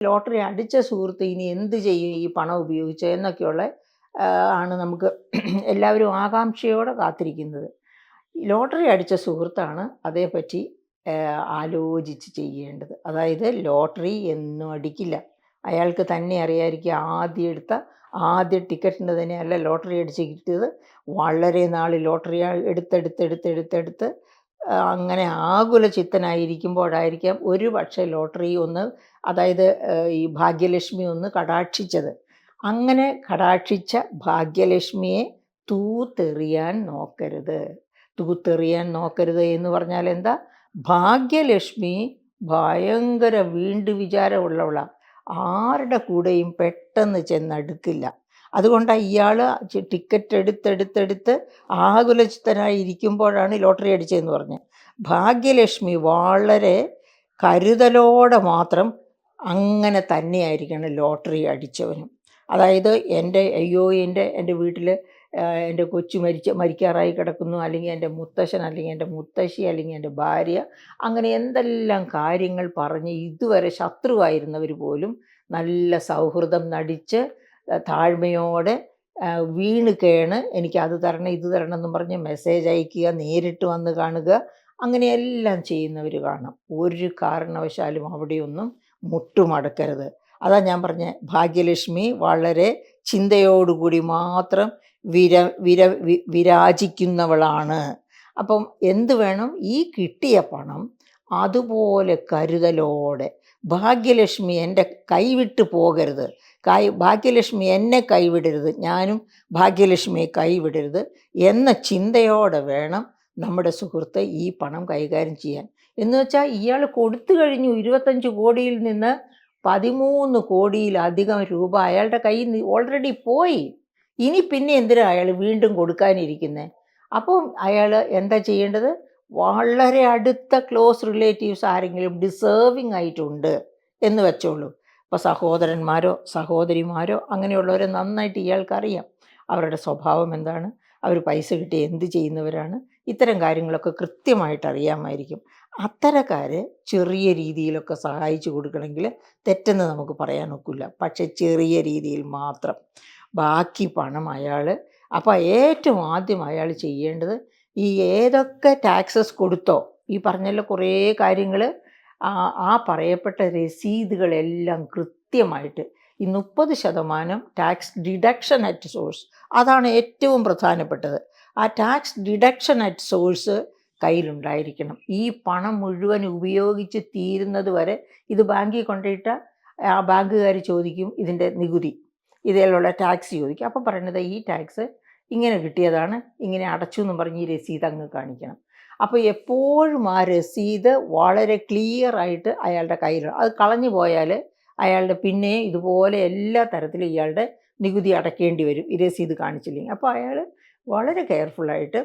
Lottery അടിച്ച സുഹൃത്ത് ഇനി എന്ത് ചെയ്യും ഈ പണം ഉപയോഗിച്ച് എന്നൊക്കെയുള്ള ആണ് നമുക്ക് എല്ലാവരും ആകാംക്ഷയോടെ കാത്തിരിക്കുന്നത്. ലോട്ടറി അടിച്ച സുഹൃത്താണ് അതേപ്പറ്റി ആലോചിച്ച് ചെയ്യേണ്ടത്. അതായത് ലോട്ടറി എന്നും അടിക്കില്ല. അയാൾക്ക് തന്നെ അറിയാതിരിക്കുക ആദ്യം എടുത്ത ആദ്യ ടിക്കറ്റിന്റെ തന്നെ അല്ല ലോട്ടറി അടിച്ച് കിട്ടിയത്. വളരെ നാൾ ലോട്ടറി എടുത്തെടുത്തെടുത്തെടുത്തെടുത്ത് അങ്ങനെ ആകുല ചിത്തനായിരിക്കുമ്പോഴായിരിക്കാം ഒരു പക്ഷേ ലോട്ടറി ഒന്ന് അതായത് ഈ ഭാഗ്യലക്ഷ്മി ഒന്ന് കടാക്ഷിച്ചത്. അങ്ങനെ കടാക്ഷിച്ച ഭാഗ്യലക്ഷ്മിയെ തൂത്തെറിയാൻ നോക്കരുത്. തൂത്തെറിയാൻ നോക്കരുത് എന്ന് പറഞ്ഞാൽ എന്താ? ഭാഗ്യലക്ഷ്മി ഭയങ്കര വീണ്ടു വിചാരമുള്ളവളാണ് ആരുടെ കൂടെയും പെട്ടെന്ന് ചെന്നടുക്കില്ല. അതുകൊണ്ടാണ് ഇയാൾ ടിക്കറ്റ് എടുത്തെടുത്തെടുത്ത് ആകുലചിത്തനായി ഇരിക്കുമ്പോഴാണ് ലോട്ടറി അടിച്ചതെന്ന് പറഞ്ഞത് ഭാഗ്യലക്ഷ്മി വളരെ കരുതലോടെ മാത്രം അങ്ങനെ തന്നെയായിരിക്കണം ലോട്ടറി അടിച്ചവനും. അതായത് എന്റെ അയ്യോ എന്റെ എന്റെ വീട്ടിൽ എന്റെ കൊച്ചു മരിച്ച മരിക്കാറായി കിടക്കുന്നു അല്ലെങ്കിൽ എന്റെ മുത്തശ്ശൻ അല്ലെങ്കിൽ എന്റെ മുത്തശ്ശി അല്ലെങ്കിൽ എന്റെ ഭാര്യ അങ്ങനെ എന്തെല്ലാം കാര്യങ്ങൾ പറഞ്ഞ് ഇതുവരെ ശത്രുവായിരുന്നവർ പോലും നല്ല സൗഹൃദം നടിച്ച് താഴ്മയോടെ വീണ് കേണ് എനിക്ക് അത് തരണം ഇത് തരണം എന്ന് പറഞ്ഞ് മെസ്സേജ് അയക്കുക നേരിട്ട് വന്ന് കാണുക അങ്ങനെയെല്ലാം ചെയ്യുന്നവർ കാണാം. ഒരു കാരണവശാലും അവിടെയൊന്നും മുട്ടുമടക്കരുത്. അതാ ഞാൻ പറഞ്ഞ ഭാഗ്യലക്ഷ്മി വളരെ ചിന്തയോടുകൂടി മാത്രം വിര വിര വിരാജിക്കുന്നവളാണ്. അപ്പം എന്ത് വേണം? ഈ കിട്ടിയ പണം അതുപോലെ കരുതലോടെ. ഭാഗ്യലക്ഷ്മി എന്റെ കൈവിട്ട് പോകരുത്. കൈ ഭാഗ്യലക്ഷ്മി എന്നെ കൈവിടരുത്. ഞാനും ഭാഗ്യലക്ഷ്മിയെ കൈവിടരുത് എന്ന ചിന്തയോടെ വേണം നമ്മുടെ സുഹൃത്ത് ഈ പണം കൈകാര്യം ചെയ്യാൻ. എന്ന് വെച്ചാൽ ഇയാൾ കൊടുത്തു കഴിഞ്ഞു ഇരുപത്തഞ്ച് കോടിയിൽ നിന്ന് പതിമൂന്ന് കോടിയിലധികം രൂപ അയാളുടെ കയ്യിൽ നിന്ന് ഓൾറെഡി പോയി. ഇനി പിന്നെ എന്തിനാ അയാൾ വീണ്ടും കൊടുക്കാനിരിക്കുന്നത് അപ്പം അയാൾ എന്താ ചെയ്യേണ്ടത്? വളരെ അടുത്ത ക്ലോസ് റിലേറ്റീവ്സ് ആരെങ്കിലും ഡിസേർവിങ് ആയിട്ടുണ്ട് എന്ന് വെച്ചോളൂ. ഇപ്പോൾ സഹോദരന്മാരോ സഹോദരിമാരോ അങ്ങനെയുള്ളവരെ നന്നായിട്ട് ഇയാൾക്കറിയാം അവരുടെ സ്വഭാവം എന്താണ്? അവർ പൈസ കിട്ടി എന്ത് ചെയ്യുന്നവരാണ്? ഇത്തരം കാര്യങ്ങളൊക്കെ കൃത്യമായിട്ട് അറിയാമായിരിക്കും. അത്തരക്കാരെ ചെറിയ രീതിയിലൊക്കെ സഹായിച്ചു കൊടുക്കണമെങ്കിൽ തെറ്റെന്ന് നമുക്ക് പറയാൻ ഒക്കില്ല. പക്ഷെ ചെറിയ രീതിയിൽ മാത്രം. ബാക്കി പണം അയാൾ അപ്പോൾ ഏറ്റവും ആദ്യം അയാൾ ചെയ്യേണ്ടത് ഈ ഏതൊക്കെ ടാക്സസ് കൊടുത്തോ ഈ പറഞ്ഞല്ലോ കുറേ കാര്യങ്ങൾ ആ പറയപ്പെട്ട രസീതുകളെല്ലാം കൃത്യമായിട്ട് ഈ മുപ്പത് ശതമാനം ടാക്സ് ഡിഡക്ഷൻ അറ്റ് സോഴ്സ് അതാണ് ഏറ്റവും പ്രധാനപ്പെട്ടത്. ആ ടാക്സ് ഡിഡക്ഷൻ അറ്റ് സോഴ്സ് കയ്യിലുണ്ടായിരിക്കണം. ഈ പണം മുഴുവൻ ഉപയോഗിച്ച് തീരുന്നത് വരെ ഇത് ബാങ്കിൽ കൊണ്ടിട്ട് ആ ബാങ്കുകാർ ചോദിക്കും ഇതിന്റെ നികുതി. ഇതിലുള്ള ടാക്സ് ചോദിക്കും. അപ്പം പറയുന്നത് ഈ ടാക്സ് ഇങ്ങനെ കിട്ടിയതാണ് ഇങ്ങനെ അടച്ചു എന്ന് പറഞ്ഞ് ഈ രസീത് അങ്ങ് കാണിക്കണം. അപ്പോൾ എപ്പോഴും ആ രസീത് വളരെ ക്ലിയർ ആയിട്ട് അയാളുടെ കയ്യിൽ അത് കളഞ്ഞു പോയാൽ അയാളുടെ പിന്നെ ഇതുപോലെ എല്ലാ തരത്തിലും ഇയാളുടെ നികുതി അടയ്ക്കേണ്ടി വരും. ഈ രസീത് കാണിച്ചില്ലെങ്കിൽ. അപ്പോൾ അയാൾ വളരെ കെയർഫുള്ളായിട്ട്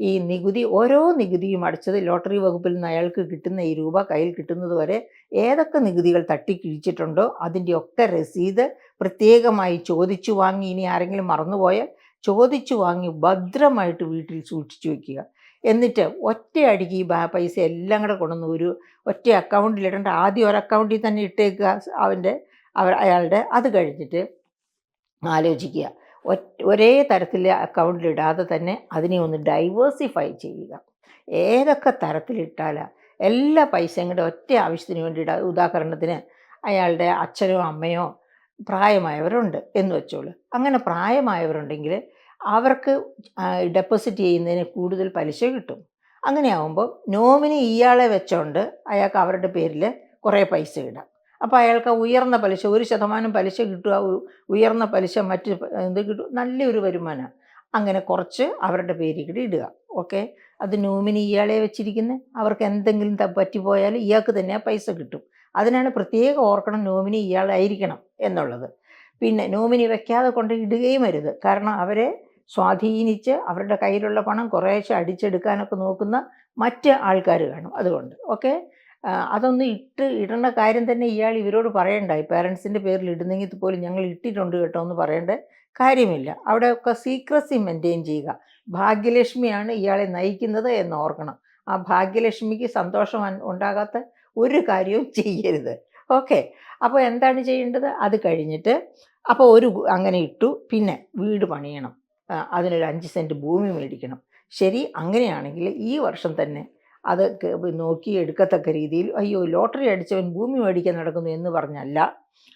ഈ നികുതി ഓരോ നികുതിയും അടച്ചത് ലോട്ടറി വകുപ്പിൽ നിന്ന് അയാൾക്ക് കിട്ടുന്ന ഈ രൂപ കയ്യിൽ കിട്ടുന്നത് വരെ ഏതൊക്കെ നികുതികൾ തട്ടിക്കിഴിച്ചിട്ടുണ്ടോ അതിന്റെയൊക്കെ രസീത് പ്രത്യേകമായി ചോദിച്ചു വാങ്ങി ഇനി ആരെങ്കിലും മറന്നുപോയാൽ ചോദിച്ചു വാങ്ങി ഭദ്രമായിട്ട് വീട്ടിൽ സൂക്ഷിച്ചു വെക്കുക എന്നിട്ട് ഒറ്റയടിക്ക് ഈ പൈസ എല്ലാം കൂടെ കൊണ്ടുവന്ന് ഒരു ഒറ്റ അക്കൗണ്ടിൽ ഇടേണ്ട. ആദ്യം ഒരു അക്കൗണ്ടിൽ തന്നെ ഇട്ടേക്കുക അവന്റെ അവർ അയാളുടെ. അത് കഴിഞ്ഞിട്ട് ആലോചിക്കുക. ഒരേ തരത്തിൽ അക്കൗണ്ടിലിടാതെ തന്നെ അതിനെ ഒന്ന് ഡൈവേഴ്സിഫൈ ചെയ്യുക. ഏതൊക്കെ തരത്തിലിട്ടാലാ എല്ലാ പൈസയും കൂടെ ഒറ്റ ആവശ്യത്തിന് വേണ്ടി ഇടാ. ഉദാഹരണത്തിന് അയാളുടെ അച്ഛനോ അമ്മയോ പ്രായമായവരുണ്ട് എന്ന് വെച്ചോളൂ. അങ്ങനെ പ്രായമായവരുണ്ടെങ്കിൽ അവർക്ക് ഡെപ്പോസിറ്റ് ചെയ്യുന്നതിന് കൂടുതൽ പലിശ കിട്ടും. അങ്ങനെ ആകുമ്പോൾ നോമിനി ഇയാളെ വെച്ചോണ്ട് അയാൾക്ക് അവരുടെ പേരിൽ കുറേ പൈസ ഇടാം. അപ്പോൾ അയാൾക്ക് ഉയർന്ന പലിശ ഒരു ശതമാനം പലിശ കിട്ടുക ഉയർന്ന പലിശ മറ്റ് എന്ത് കിട്ടും? നല്ലൊരു വരുമാനം. അങ്ങനെ കുറച്ച് അവരുടെ പേരിൽ കൂടി ഇടുക. ഓക്കെ? അത് നോമിനി ഇയാളെ വെച്ചിരിക്കുന്നത് അവർക്ക് എന്തെങ്കിലും പറ്റിപ്പോയാൽ ഇയാൾക്ക് തന്നെ പൈസ കിട്ടും. അതിനാണ് പ്രത്യേകം ഓർക്കണം നോമിനി ഇയാളായിരിക്കണം എന്നുള്ളത്. പിന്നെ നോമിനി വെക്കാതെ കൊണ്ട് ഇടുകയും അരുത്. കാരണം അവരെ സ്വാധീനിച്ച് അവരുടെ കയ്യിലുള്ള പണം കുറേശ്ശെ അടിച്ചെടുക്കാനൊക്കെ നോക്കുന്ന മറ്റ് ആൾക്കാർ കാണും അതുകൊണ്ട് ഓക്കെ? അതൊന്നും ഇട്ട് ഇടേണ്ട കാര്യം തന്നെ ഇയാൾ ഇവരോട് പറയണ്ടായി പേരൻസിന്റെ പേരിൽ ഇടുന്നെങ്കിൽ പോലും ഞങ്ങൾ ഇട്ടിട്ടുണ്ട് കേട്ടോ എന്ന് പറയേണ്ട കാര്യമില്ല. അവിടെയൊക്കെ സീക്രസി മെയിന്റെയിൻ ചെയ്യുക. ഭാഗ്യലക്ഷ്മിയാണ് ഇയാളെ നയിക്കുന്നത് എന്ന് ഓർക്കണം. ആ ഭാഗ്യലക്ഷ്മിക്ക് സന്തോഷം ഉണ്ടാകാത്ത ഒരു കാര്യവും ചെയ്യരുത്. ഓക്കെ? അപ്പോൾ എന്താണ് ചെയ്യേണ്ടത്? അത് കഴിഞ്ഞിട്ട് അപ്പോൾ ഒരു അങ്ങനെ ഇട്ടു. പിന്നെ വീട് പണിയണം. അതിനൊരു അഞ്ച് സെന്റ് ഭൂമി മേടിക്കണം. ശരി അങ്ങനെയാണെങ്കിൽ ഈ വർഷം തന്നെ അത് നോക്കി എടുക്കത്തക്ക രീതിയിൽ അയ്യോ ലോട്ടറി അടിച്ചവൻ ഭൂമി മേടിക്കാൻ നടക്കുന്നു എന്ന് പറഞ്ഞല്ല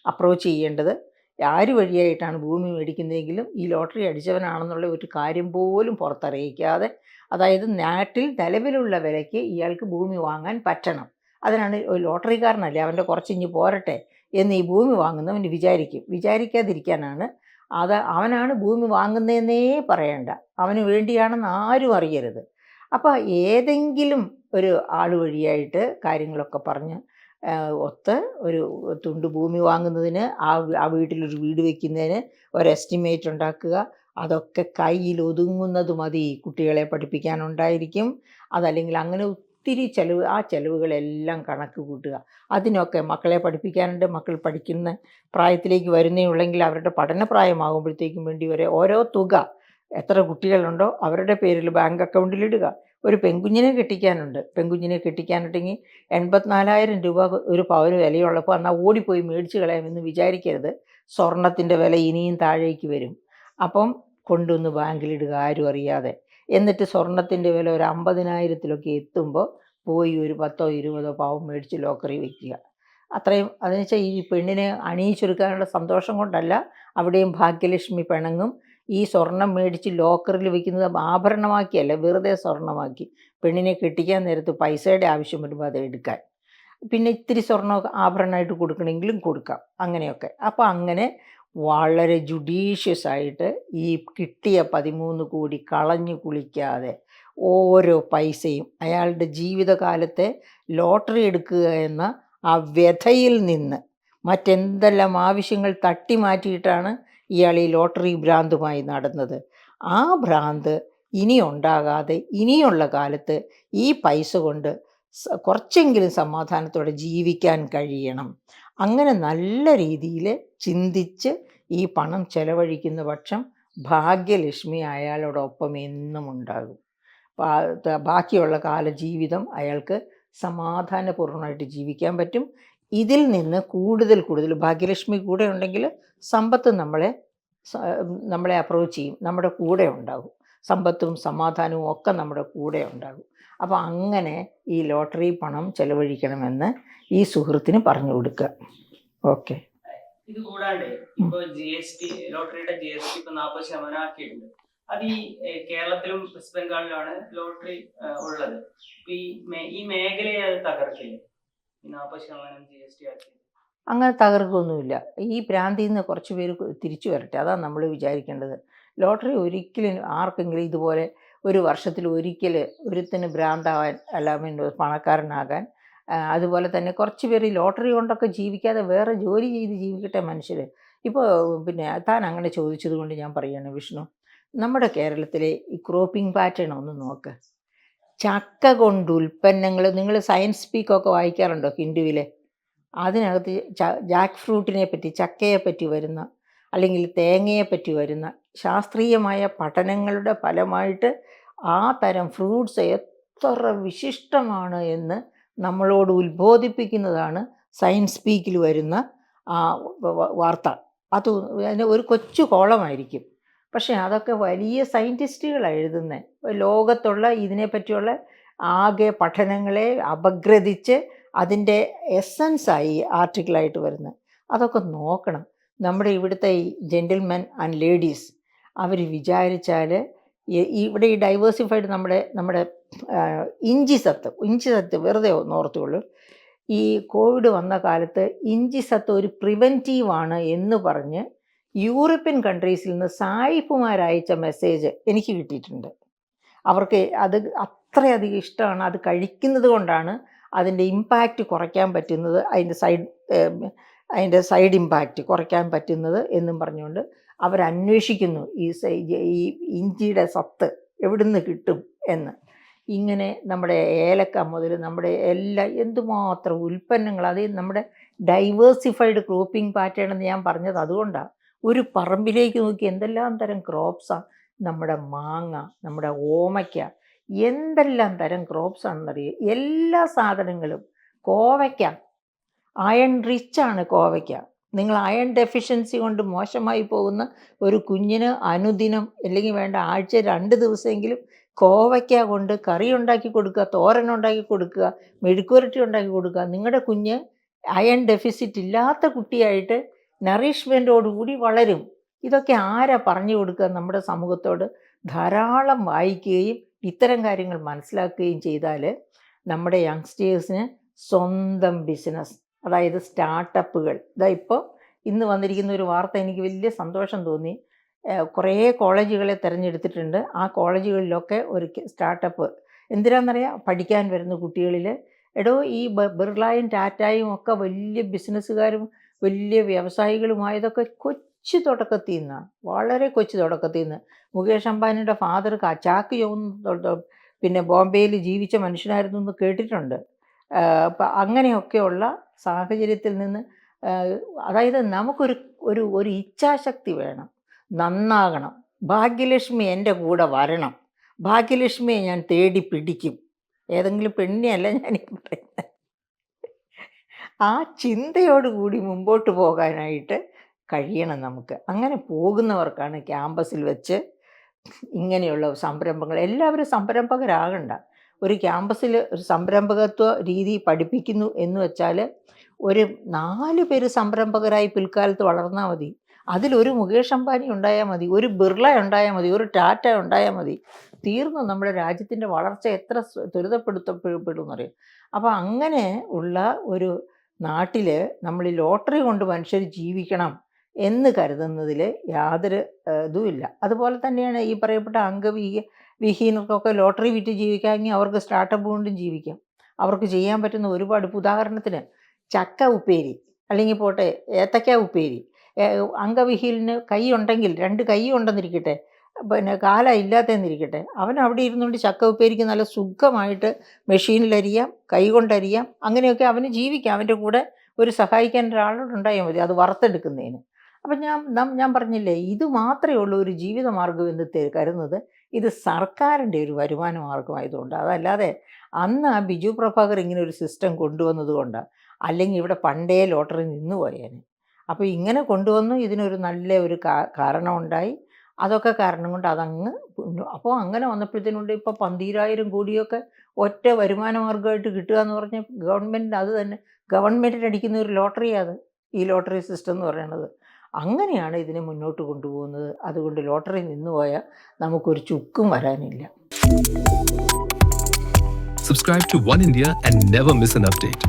അപ്രോച്ച് ചെയ്യേണ്ടത്. ആര് വഴിയായിട്ടാണ് ഭൂമി മേടിക്കുന്നതെങ്കിലും ഈ ലോട്ടറി അടിച്ചവനാണെന്നുള്ള ഒരു കാര്യം പോലും പുറത്തറിയിക്കാതെ അതായത് നാട്ടിൽ നിലവിലുള്ള വിലയ്ക്ക് ഇയാൾക്ക് ഭൂമി വാങ്ങാൻ പറ്റണം. അതിനാണ് ലോട്ടറിക്കാരനല്ലേ അവന്റെ കുറച്ചിഞ്ഞ് പോരട്ടെ എന്ന് ഈ ഭൂമി വാങ്ങുന്നവൻ വിചാരിക്കും. വിചാരിക്കാതിരിക്കാനാണ് അത് അവനാണ് ഭൂമി വാങ്ങുന്നതെന്നേ പറയണ്ട. അവന് വേണ്ടിയാണെന്ന് ആരും അറിയരുത്. അപ്പോൾ ഏതെങ്കിലും ഒരു ആൾ വഴിയായിട്ട് കാര്യങ്ങളൊക്കെ പറഞ്ഞ് ഒത്ത് ഒരു തുണ്ട് ഭൂമി വാങ്ങുന്നതിന് ആ ആ വീട്ടിലൊരു വീട് വെക്കുന്നതിന് ഒരു എസ്റ്റിമേറ്റ് ഉണ്ടാക്കുക. അതൊക്കെ കയ്യിൽ ഒതുങ്ങുന്നത് മതി. കുട്ടികളെ പഠിപ്പിക്കാനുണ്ടായിരിക്കും. അതല്ലെങ്കിൽ അങ്ങനെ ഒത്തിരി ചിലവ് ആ ചിലവുകളെല്ലാം കണക്ക് കൂട്ടുക. അതിനൊക്കെ മക്കളെ പഠിപ്പിക്കാനുണ്ട് മക്കൾ പഠിക്കുന്ന പ്രായത്തിലേക്ക് വരുന്നേ ഉള്ളെങ്കിൽ അവരുടെ പഠന പ്രായമാകുമ്പോഴത്തേക്കും വേണ്ടി വരെ ഓരോ തുക എത്ര കുട്ടികളുണ്ടോ അവരുടെ പേരിൽ ബാങ്ക് അക്കൗണ്ടിലിടുക ഒരു പെൺകുഞ്ഞിനെ കെട്ടിക്കാനുണ്ട്. പെൺകുഞ്ഞിനെ കെട്ടിക്കാനുണ്ടെങ്കിൽ എൺപത്തിനാലായിരം രൂപ ഒരു പവന് വിലയുള്ളപ്പോൾ എന്നാൽ ഓടിപ്പോയി മേടിച്ച് കളയാമെന്ന് വിചാരിക്കരുത്. സ്വർണത്തിന്റെ വില ഇനിയും താഴേക്ക് വരും. അപ്പം കൊണ്ടുവന്ന് ബാങ്കിലിടുക ആരും അറിയാതെ. എന്നിട്ട് സ്വർണത്തിന്റെ വില ഒരു അമ്പതിനായിരത്തിലൊക്കെ എത്തുമ്പോൾ പോയി ഒരു പത്തോ ഇരുപതോ പാവം മേടിച്ച് ലോക്കറി വയ്ക്കുക അത്രയും അതെന്ന് വെച്ചാൽ ഈ പെണ്ണിനെ അണിയിച്ചൊരുക്കാനുള്ള സന്തോഷം കൊണ്ടല്ല അവിടെയും ഭാഗ്യലക്ഷ്മി പിണങ്ങും. ഈ സ്വർണം മേടിച്ച് ലോക്കറിൽ വെക്കുന്നത് ആഭരണമാക്കിയല്ല വെറുതെ സ്വർണമാക്കി. പെണ്ണിനെ കെട്ടിക്കാൻ നേരത്ത് പൈസയുടെ ആവശ്യം വരുമ്പോൾ അത് എടുക്കാൻ. പിന്നെ ഇത്തിരി സ്വർണമൊക്കെ ആഭരണമായിട്ട് കൊടുക്കണമെങ്കിലും കൊടുക്കാം അങ്ങനെയൊക്കെ. അപ്പോൾ അങ്ങനെ വളരെ ജുഡീഷ്യസ് ആയിട്ട് ഈ കിട്ടിയ പതിമൂന്ന് കോടി കളഞ്ഞു കുളിക്കാതെ ഓരോ പൈസയും അയാളുടെ ജീവിതകാലത്തെ ലോട്ടറി എടുക്കുക എന്ന ആ വ്യഥയിൽ നിന്ന് മറ്റെന്തെല്ലാം ആവശ്യങ്ങൾ തട്ടി മാറ്റിയിട്ടാണ് ഇയാൾ ഈ ലോട്ടറി ഭ്രാന്തുമായി നടന്നത്. ആ ഭ്രാന്ത് ഇനി ഉണ്ടാകാതെ ഇനിയുള്ള കാലത്ത് ഈ പൈസ കൊണ്ട് കുറച്ചെങ്കിലും സമാധാനത്തോടെ ജീവിക്കാൻ കഴിയണം. അങ്ങനെ നല്ല രീതിയിൽ ചിന്തിച്ച് ഈ പണം ചെലവഴിക്കുന്ന പക്ഷം ഭാഗ്യലക്ഷ്മി അയാളോടൊപ്പം എന്നും ഉണ്ടാകും. ബാക്കിയുള്ള കാല ജീവിതം അയാൾക്ക് സമാധാനപൂർണമായിട്ട് ജീവിക്കാൻ പറ്റും. ഇതിൽ നിന്ന് കൂടുതൽ കൂടുതൽ ഭാഗ്യലക്ഷ്മി കൂടെ ഉണ്ടെങ്കിൽ സമ്പത്ത് നമ്മളെ നമ്മളെ അപ്രോച്ച് ചെയ്യും. നമ്മുടെ കൂടെ ഉണ്ടാകും. സമ്പത്തും സമാധാനവും ഒക്കെ നമ്മുടെ കൂടെ ഉണ്ടാകും. അപ്പോൾ അങ്ങനെ ഈ ലോട്ടറി പണം ചെലവഴിക്കണമെന്ന് ഈ സുഹൃത്തിന് പറഞ്ഞു കൊടുക്കുക ഓക്കെ. ഇത് കൂടാണ്ട് ഇപ്പൊ ജി എസ് ടി ലോട്ടറിയുടെ ജി എസ് ടി ഇപ്പൊ നാൽപ്പത് ശതമാനം ആക്കിയിട്ടുണ്ട്. അത് ഈ കേരളത്തിലും വെസ്റ്റ് ബംഗാളിലുമാണ് ലോട്ടറി ഉള്ളത്. ഈ ഈ മേഖലയെ അത് തകർക്കില്ലേ? നാൽപ്പത് ശതമാനം ജി എസ് ടി ആക്കി അങ്ങനെ തകർക്കൊന്നുമില്ല. ഈ പ്രാന്തിയിൽ നിന്ന് കുറച്ച് പേര് തിരിച്ചു വരട്ടെ. അതാണ് നമ്മൾ വിചാരിക്കേണ്ടത്. ലോട്ടറി ഒരിക്കലും ആർക്കെങ്കിലും ഇതുപോലെ ഒരു വർഷത്തിൽ ഒരിക്കൽ ഒരുത്തിന് ഭ്രാന്താവാൻ അല്ല പണക്കാരനാകാൻ അതുപോലെ തന്നെ കുറച്ച് പേര് ലോട്ടറി കൊണ്ടൊക്കെ ജീവിക്കാതെ വേറെ ജോലി ചെയ്ത് ജീവിക്കട്ടെ മനുഷ്യർ ഇപ്പോൾ പിന്നെ താൻ അങ്ങനെ ചോദിച്ചത് കൊണ്ട് ഞാൻ പറയുകയാണ് വിഷ്ണു നമ്മുടെ കേരളത്തിലെ ഈ ക്രോപ്പിംഗ് പാറ്റേൺ ഒന്ന് നോക്ക്. ചക്ക കൊണ്ട് ഉൽപ്പന്നങ്ങൾ നിങ്ങൾ സയൻസ് സ്പീക്കൊക്കെ വായിക്കാറുണ്ടോ ഹിന്ദുവിലെ? അതിനകത്ത് ജാക്ക് ഫ്രൂട്ടിനെ പറ്റി ചക്കയെ പറ്റി വരുന്ന അല്ലെങ്കിൽ തേങ്ങയെ പറ്റി വരുന്ന ശാസ്ത്രീയമായ പഠനങ്ങളുടെ ഫലമായിട്ട് ആ തരം ഫ്രൂട്ട്സ് എത്ര വിശിഷ്ടമാണ് എന്ന് നമ്മളോട് ഉത്ബോധിപ്പിക്കുന്നതാണ് സയൻസ് സ്പീക്കിൽ വരുന്ന ആ വാർത്ത. അത് അതിന് ഒരു കൊച്ചു കോളമായിരിക്കും. പക്ഷേ അതൊക്കെ വലിയ സയന്റിസ്റ്റുകളാണ് എഴുതുന്നത് ലോകത്തുള്ള ഇതിനെപ്പറ്റിയുള്ള ആകെ പഠനങ്ങളെ അപഗ്രഥിച്ച് അതിന്റെ എസൻസായി ആർട്ടിക്കിളായിട്ട് വരുന്നത് അതൊക്കെ നോക്കണം. നമ്മുടെ ഇവിടുത്തെ ഈ ജെന്റിൽമെൻ ആൻഡ് ലേഡീസ് അവർ വിചാരിച്ചാൽ ഇവിടെ ഈ ഡൈവേഴ്സിഫൈഡ് നമ്മുടെ നമ്മുടെ ഇഞ്ചി സത്ത് ഇഞ്ചി സത്ത് വെറുതെ ഓർത്തുള്ളൂ ഈ കോവിഡ് വന്ന കാലത്ത് ഇഞ്ചി സത്ത് ഒരു പ്രിവെന്റീവാണ് എന്ന് പറഞ്ഞ് യൂറോപ്യൻ കൺട്രീസിൽ നിന്ന് സായിപ്പുമാരയച്ച മെസ്സേജ് എനിക്ക് കിട്ടിയിട്ടുണ്ട്. അവർക്ക് അത് അത്രയധികം ഇഷ്ടമാണ്. അത് കഴിക്കുന്നത് കൊണ്ടാണ് അതിന്റെ ഇമ്പാക്റ്റ് കുറയ്ക്കാൻ പറ്റുന്നത്. അതിന്റെ സൈഡ് അതിന്റെ സൈഡ് ഇമ്പാക്റ്റ് കുറയ്ക്കാൻ പറ്റുന്നത് എന്നും പറഞ്ഞുകൊണ്ട് അവരന്വേഷിക്കുന്നു ഈ ഈ ഇഞ്ചിയുടെ സത്ത് എവിടുന്ന് കിട്ടും എന്ന്. ഇങ്ങനെ നമ്മുടെ ഏലക്ക മുതൽ നമ്മുടെ എല്ലാ എന്തുമാത്രം ഉൽപ്പന്നങ്ങൾ അത് നമ്മുടെ ഡൈവേഴ്സിഫൈഡ് ക്രോപ്പിംഗ് പാറ്റേൺ എന്ന് ഞാൻ പറഞ്ഞത് അതുകൊണ്ടാണ് ഒരു പറമ്പിലേക്ക് നോക്കി എന്തെല്ലാം തരം ക്രോപ്സാണ് നമ്മുടെ മാങ്ങ നമ്മുടെ ഓമയ്ക്ക എന്തെല്ലാം തരം ക്രോപ്സ് ആണെന്നറിയുക എല്ലാ സാധനങ്ങളും കോവയ്ക്ക അയൺ റിച്ചാണ് കോവയ്ക്ക. നിങ്ങൾ അയൺ ഡെഫിഷ്യൻസി കൊണ്ട് മോശമായി പോകുന്ന ഒരു കുഞ്ഞിന് അനുദിനം അല്ലെങ്കിൽ വേണ്ട ആഴ്ച രണ്ട് ദിവസമെങ്കിലും കോവയ്ക്ക കൊണ്ട് കറി ഉണ്ടാക്കി കൊടുക്കുക തോരൻ ഉണ്ടാക്കി കൊടുക്കുക മെഴുക്കുരട്ടി ഉണ്ടാക്കി കൊടുക്കുക. നിങ്ങളുടെ കുഞ്ഞ് അയൺ ഡെഫിസിറ്റ് ഇല്ലാത്ത കുട്ടിയായിട്ട് നറിഷ്മെന്റോടുകൂടി വളരും. ഇതൊക്കെ ആരാ പറഞ്ഞു കൊടുക്കുക നമ്മുടെ സമൂഹത്തോട്? ധാരാളം വായിക്കുകയും ഇത്തരം കാര്യങ്ങൾ മനസ്സിലാക്കുകയും ചെയ്താൽ നമ്മുടെ യങ്സ്റ്റേഴ്സിന് സ്വന്തം ബിസിനസ് അതായത് സ്റ്റാർട്ടപ്പുകൾ. ഇതാ ഇപ്പോൾ ഇന്ന് വന്നിരിക്കുന്ന ഒരു വാർത്ത എനിക്ക് വലിയ സന്തോഷം തോന്നി. കുറേ കോളേജുകളെ തിരഞ്ഞെടുത്തിട്ടുണ്ട്. ആ കോളേജുകളിലൊക്കെ ഒരു സ്റ്റാർട്ടപ്പ്. എന്തിനാണെന്നറിയാം പഠിക്കാൻ വരുന്ന കുട്ടികളിൽ എടോ ഈ ബിർളായും ടാറ്റായും ഒക്കെ വലിയ ബിസിനസ്സുകാരും വലിയ വ്യവസായികളുമായതൊക്കെ കൊച്ചു തുടക്കത്തിൽ നിന്നാണ് വളരെ കൊച്ചു തുടക്കത്തിൽ നിന്ന്. മുകേഷ് അംബാനിയുടെ ഫാദർ ചാക്ക് ചോന്നു പിന്നെ ബോംബെയിൽ ജീവിച്ച മനുഷ്യനായിരുന്നു എന്ന് കേട്ടിട്ടുണ്ട്. അപ്പം അങ്ങനെയൊക്കെയുള്ള സാഹചര്യത്തിൽ നിന്ന് അതായത് നമുക്കൊരു ഒരു ഒരു ഇച്ഛാശക്തി വേണം നന്നാകണം. ഭാഗ്യലക്ഷ്മി എന്റെ കൂടെ വരണം. ഭാഗ്യലക്ഷ്മിയെ ഞാൻ തേടി പിടിക്കും. ഏതെങ്കിലും പെണ്ണിയല്ല ഞാൻ പറയുന്നത് ആ ചിന്തയോടുകൂടി മുമ്പോട്ട് പോകാനായിട്ട് കഴിയണം നമുക്ക്. അങ്ങനെ പോകുന്നവർക്കാണ് ക്യാമ്പസിൽ വെച്ച് ഇങ്ങനെയുള്ള സംരംഭങ്ങൾ. എല്ലാവരും സംരംഭകരാകണ്ട. ഒരു ക്യാമ്പസിൽ ഒരു സംരംഭകത്വ രീതി പഠിപ്പിക്കുന്നു എന്ന് വെച്ചാൽ ഒരു നാല് പേര് സംരംഭകരായി പിൽക്കാലത്ത് വളർന്നാൽ മതി. അതിലൊരു മുകേഷ് അംബാനി ഉണ്ടായാൽ മതി ഒരു ബിർള ഉണ്ടായാൽ മതി ഒരു ടാറ്റ ഉണ്ടായാൽ മതി. തീർന്നു നമ്മുടെ രാജ്യത്തിന്റെ വളർച്ച എത്ര ത്വരിതപ്പെടുത്തപ്പെടും അറിയാം. അപ്പോൾ അങ്ങനെ ഉള്ള ഒരു നാട്ടിൽ നമ്മൾ ഈ ലോട്ടറി കൊണ്ട് മനുഷ്യർ ജീവിക്കണം. എന്ന് കരുതുന്നതിൽ യാതൊരു ഇതുമില്ല. അതുപോലെ തന്നെയാണ് ഈ പറയപ്പെട്ട അംഗവിഹീ വിഹീനർക്കൊക്കെ ലോട്ടറി വിറ്റ് ജീവിക്കാമെങ്കിൽ അവർക്ക് സ്റ്റാർട്ടപ്പ് കൊണ്ടും ജീവിക്കാം. അവർക്ക് ചെയ്യാൻ പറ്റുന്ന ഒരുപാട് ഉദാഹരണത്തിന് ചക്ക ഉപ്പേരി അല്ലെങ്കിൽ പോട്ടെ ഏത്തക്ക ഉപ്പേരി. അംഗവിഹീലിന് കൈ ഉണ്ടെങ്കിൽ രണ്ട് കൈ ഉണ്ടെന്നിരിക്കട്ടെ പിന്നെ കാല ഇല്ലാത്തതെന്നിരിക്കട്ടെ അവൻ അവിടെ ഇരുന്നുകൊണ്ട് ചക്ക ഉപ്പേരിക്ക് നല്ല സുഖമായിട്ട് മെഷീനിലരിയാം കൈ കൊണ്ടരിയാം അങ്ങനെയൊക്കെ അവന് ജീവിക്കാം. അവന്റെ കൂടെ ഒരു സഹായിക്കാൻ ഒരാളോട് ഉണ്ടായാൽ മതി. അത് വറുത്തെടുക്കുന്നതിന്. അപ്പം ഞാൻ ഞാൻ പറഞ്ഞില്ലേ ഇത് മാത്രമേ ഉള്ളൂ ഒരു ജീവിത മാർഗം എന്ന് കരുതുന്നത്. ഇത് സർക്കാരിന്റെ ഒരു വരുമാന മാർഗമായതുകൊണ്ട് അതല്ലാതെ അന്ന് ആ ബിജു പ്രഭാകർ ഇങ്ങനെ ഒരു സിസ്റ്റം കൊണ്ടുവന്നത് കൊണ്ട്. അല്ലെങ്കിൽ ഇവിടെ പണ്ടേ ലോട്ടറി നിന്ന് പോയേനെ. അപ്പോൾ ഇങ്ങനെ കൊണ്ടുവന്നു ഇതിനൊരു നല്ല ഒരു കാരണമുണ്ടായി. അതൊക്കെ കാരണം കൊണ്ട് അതങ്ങ് അപ്പോൾ അങ്ങനെ വന്നപ്പോഴത്തേനുണ്ട് ഇപ്പോൾ പന്തീരായിരം കോടിയൊക്കെ ഒറ്റ വരുമാന മാർഗമായിട്ട് കിട്ടുക എന്ന് പറഞ്ഞാൽ ഗവൺമെന്റ് അത് തന്നെ ഗവൺമെന്റിന് അടിക്കുന്ന ഒരു ലോട്ടറിയാണ് അത്. ഈ ലോട്ടറി സിസ്റ്റം എന്ന് പറയുന്നത് അങ്ങനെയാണ് ഇതിനെ മുന്നോട്ട് കൊണ്ടുപോകുന്നത് അതുകൊണ്ട് ലോട്ടറി നിന്നുപോയാൽ നമുക്കൊരു ചുക്കും വരാനില്ല Subscribe to One India and never miss an update.